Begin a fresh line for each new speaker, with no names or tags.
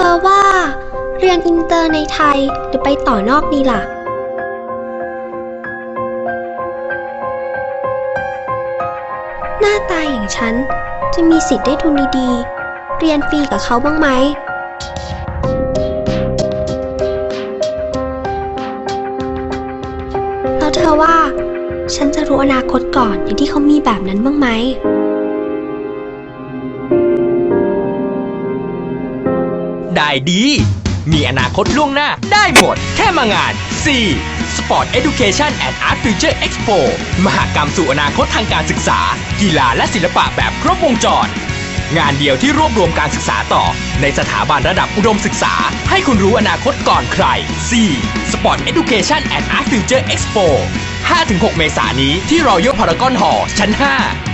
ธอว่า เรียนอินเตอร์ในไทยหรือไปต่อนอกดีล่ะ หน้าตาอย่างฉัน จะมีสิทธิ์ได้ทุนดีๆ เรียนฟรีกับเขาบ้างไหม แล้วเธอว่า ฉันจะรู้อนาคตก่อนอย่างที่เขามีแบบนั้นบ้างไหม
ได้ดี มีอนาคตล่วงหน้าได้หมด แค่มางาน C Sport Education and Art Future Expo มหกรรมสู่อนาคตทางการศึกษา กีฬาและศิลปะแบบครบวงจร งานเดียวที่รวบรวมการศึกษาต่อ ในสถาบันระดับอุดมศึกษา ให้คุณรู้อนาคตก่อนใคร C Sport Education and Art Future Expo 5-6 เมษายนนี้ที่ Royal Paragon Hall ชั้น 5